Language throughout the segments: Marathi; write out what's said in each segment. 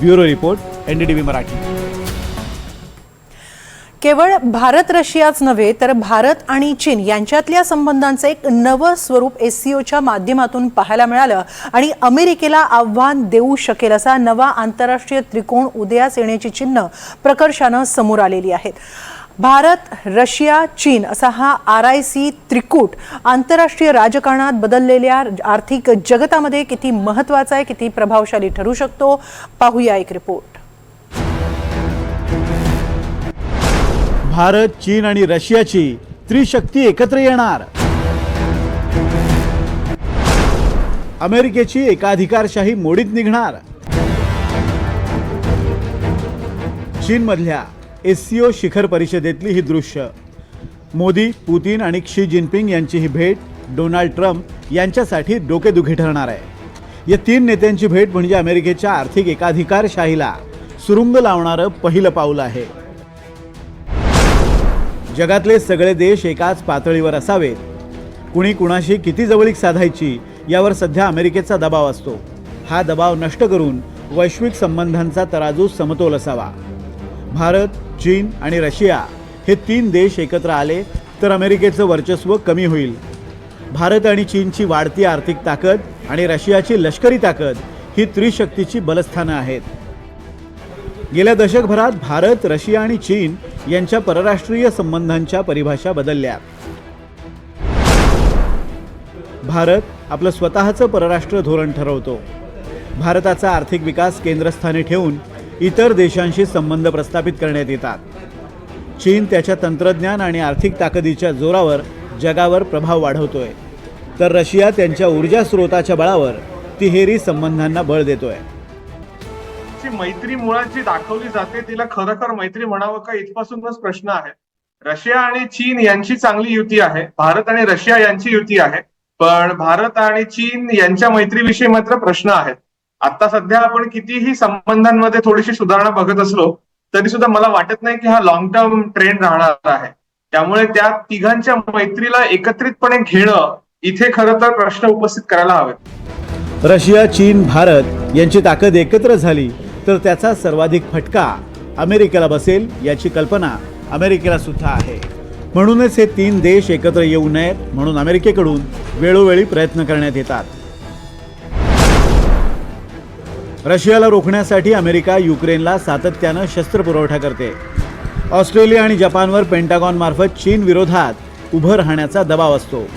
Bureau report NDTV Marathi. केवळ भारत रशियाच नव्हे तर भारत आणि चीन यांच्यातल्या संबंधांचं एक नवं स्वरूप एससीओच्या माध्यमातून पाहायला मिळालं आणि अमेरिकेला आव्हान देऊ शकेल असा नवा आंतरराष्ट्रीय त्रिकोण उदयास येण्याची चिन्ह प्रकर्षानं समोर आलेली आहेत. भारत रशिया चीन असा हा आर आय सी त्रिकूट आंतरराष्ट्रीय राजकारणात बदललेल्या आर्थिक जगतामध्ये किती महत्त्वाचा आहे किती प्रभावशाली ठरू शकतो पाहूया एक रिपोर्ट. भारत चीन आणि रशियाची त्रिशक्ती एकत्र येणार. अमेरिकेची एकाधिकारशाही मोडीत निघणार. चीनमधल्या एस सी ओ शिखर परिषदेतली ही दृश्य. मोदी पुतीन आणि क्षी जिनपिंग यांची ही भेट डोनाल्ड ट्रम्प यांच्यासाठी डोकेदुखी ठरणार आहे. या तीन नेत्यांची भेट म्हणजे अमेरिकेच्या आर्थिक एकाधिकारशाहीला सुरुंग लावणारं पहिलं पाऊल आहे. जगातले सगळे देश एकाच पातळीवर असावेत. कुणी कुणाशी किती जवळीक साधायची यावर सध्या अमेरिकेचा दबाव असतो. हा दबाव नष्ट करून वैश्विक संबंधांचा तराजू समतोल असावा. भारत चीन आणि रशिया हे तीन देश एकत्र आले तर अमेरिकेचं वर्चस्व कमी होईल. भारत आणि चीनची वाढती आर्थिक ताकद आणि रशियाची लष्करी ताकद ही त्रिशक्तीची बलस्थानं आहेत. गेल्या दशकभरात भारत रशिया आणि चीन यांच्या परराष्ट्रीय संबंधांच्या परिभाषा बदलल्या. भारत आपलं स्वतःचं परराष्ट्र धोरण ठरवतो. भारताचा आर्थिक विकास केंद्रस्थानी ठेवून इतर देशांशी संबंध प्रस्थापित करण्यात येतात. चीन त्याच्या तंत्रज्ञान आणि आर्थिक ताकदीच्या जोरावर जगावर प्रभाव वाढवतोय. तर रशिया त्यांच्या ऊर्जा स्रोताच्या बळावर तिहेरी संबंधांना बळ देतोय. मैत्री मुळात जी दाखवली जाते तिला खरोखर मैत्री म्हणावं का इथपासूनच प्रश्न आहे. रशिया आणि चीन यांची चांगली युती आहे. भारत आणि रशिया यांची युती आहे. पण भारत आणि चीन यांच्या मैत्रीविषयी मात्र प्रश्न आहेत. आता सध्या आपण कितीही संबंधांमध्ये थोडीशी सुधारणा बघत असलो तरी सुद्धा मला वाटत नाही की हा लॉंग टर्म ट्रेंड राहणार आहे. त्यामुळे त्या तिघांच्या मैत्रीला एकत्रितपणे घेणं इथे खरं तर प्रश्न उपस्थित करायला हवेत. रशिया चीन भारत यांची ताकद एकत्र झाली तर त्याचा सर्वाधिक फटका अमेरिकेला बसेल याची कल्पना अमेरिकेला सुद्धा आहे. म्हणूनच हे तीन देश एकत्र येऊ नयेत म्हणून अमेरिकेकडून वेळोवेळी प्रयत्न करण्यात येतात. रशियाला रोखण्यासाठी अमेरिका युक्रेनला सातत्यानं शस्त्रपुरवठा करते. ऑस्ट्रेलिया आणि जपानवर पेंटागॉनमार्फत चीन विरोधात उभं राहण्याचा दबाव असतो.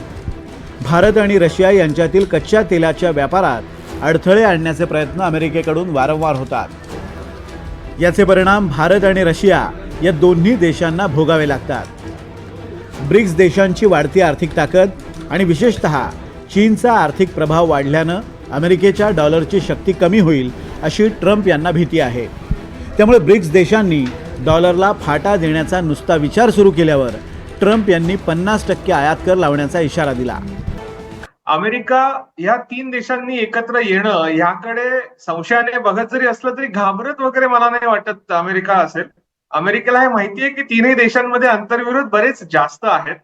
भारत आणि रशिया यांच्यातील कच्च्या तेलाच्या व्यापारात अडथळे आणण्याचे प्रयत्न अमेरिकेकडून वारंवार होतात. याचे परिणाम भारत आणि रशिया या दोन्ही देशांना भोगावे लागतात. ब्रिक्स देशांची वाढती आर्थिक ताकद आणि विशेषत चीनचा आर्थिक प्रभाव वाढल्यानं अमेरिकेच्या डॉलरची शक्ती कमी होईल अशी ट्रम्प यांना भीती आहे. त्यामुळे ब्रिक्स देशांनी डॉलरला फाटा देण्याचा नुसता विचार सुरू केल्यावर ट्रम्प यांनी पन्नास टक्के आयात कर लावण्याचा इशारा दिला. अमेरिका या तीन देशांनी एकत्र येणं ह्याकडे संशयाने बघत जरी असलं तरी घाबरत वगैरे मला नाही वाटत अमेरिका असेल. अमेरिकेला हे माहितीये की तीनही देशांमध्ये आंतरविरोध बरेच जास्त आहेत.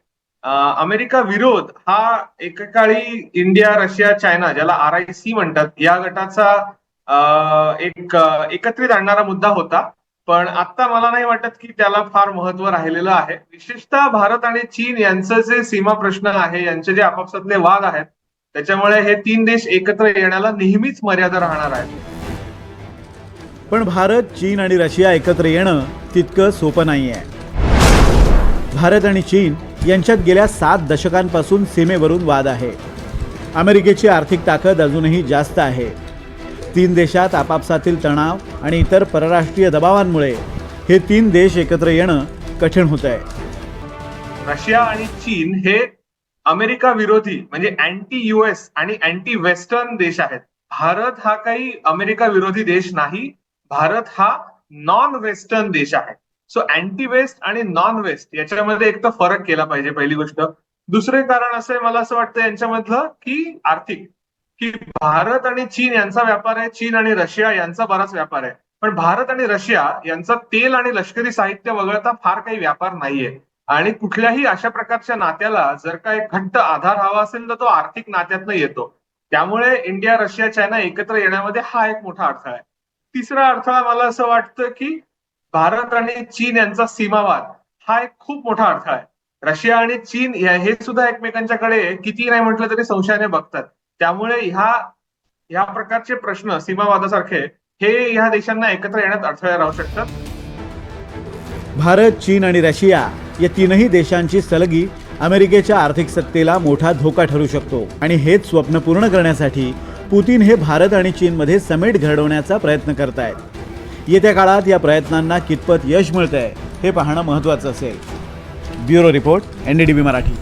अमेरिका विरोध हा एकेकाळी इंडिया रशिया चायना ज्याला आर आय सी म्हणतात या गटाचा एक एकत्रित आणणारा मुद्दा होता. पण आता मला नाही वाटत की त्याला फार महत्त्व राहिलेलं आहे. विशेषतः भारत आणि चीन यांचं जे सीमा प्रश्न आहे यांचे जे आपापसातले वाद आहेत त्याच्यामुळे हे तीन देश एकत्र येण्याला नेहमीच मर्यादा राहणार आहेत. पण भारत चीन आणि रशिया एकत्र येणं तितकं सोपं नाही आहे भारत आणि चीन यांच्यात गेल्या सात दशकांपासून सीमेवरून वाद आहे. अमेरिकेची आर्थिक ताकद अजूनही जास्त आहे. तीन देशात आपापसातील तणाव आणि इतर परराष्ट्रीय दबावांमुळे हे तीन देश एकत्र येणं कठीण होत आहे रशिया आणि चीन हे अमेरिका विरोधी म्हणजे अँटी युएस आणि अँटी वेस्टर्न देश आहेत. भारत हा काही अमेरिका विरोधी देश नाही भारत हा नॉन वेस्टर्न देश आहे. सो अँटी वेस्ट आणि नॉन वेस्ट याच्यामध्ये एक तर फरक केला पाहिजे पहिली गोष्ट. दुसरे कारण असं आहे मला असं वाटतं यांच्यामधलं की आर्थिक की भारत आणि चीन यांचा व्यापार आहे चीन आणि रशिया यांचा बराच व्यापार आहे. पण भारत आणि रशिया यांचा तेल आणि लष्करी साहित्य वगळता फार काही व्यापार नाहीये. आणि कुठल्याही अशा प्रकारच्या नात्याला जर का एक घट्ट आधार हवा असेल तर तो आर्थिक नात्यातनं येतो. त्यामुळे इंडिया रशिया चायना एकत्र येण्यामध्ये हा एक मोठा अडथळा आहे. तिसरा अडथळा मला असं वाटतं की भारत आणि चीन यांचा सीमावाद हा एक खूप मोठा अडथळा आहे. रशिया आणि चीन हे सुद्धा एकमेकांच्याकडे किती नाही म्हटलं तरी संशयाने बघतात. त्यामुळे ह्या ह्या प्रकारचे प्रश्न सीमावादासारखे हे ह्या देशांना एकत्र येण्यात अडथळे राहू शकतात. भारत चीन आणि रशिया या तीनही देशांची सलगी अमेरिकेच्या आर्थिक सत्तेला मोठा धोका ठरू शकतो. आणि हेच स्वप्न पूर्ण करण्यासाठी पुतीन हे भारत आणि चीनमध्ये समेट घडवण्याचा प्रयत्न करतायत. येत्या काळात या प्रयत्नांना कितपत यश मिळतंय हे पाहणं महत्त्वाचं असेल. Bureau report N D D B Marathi.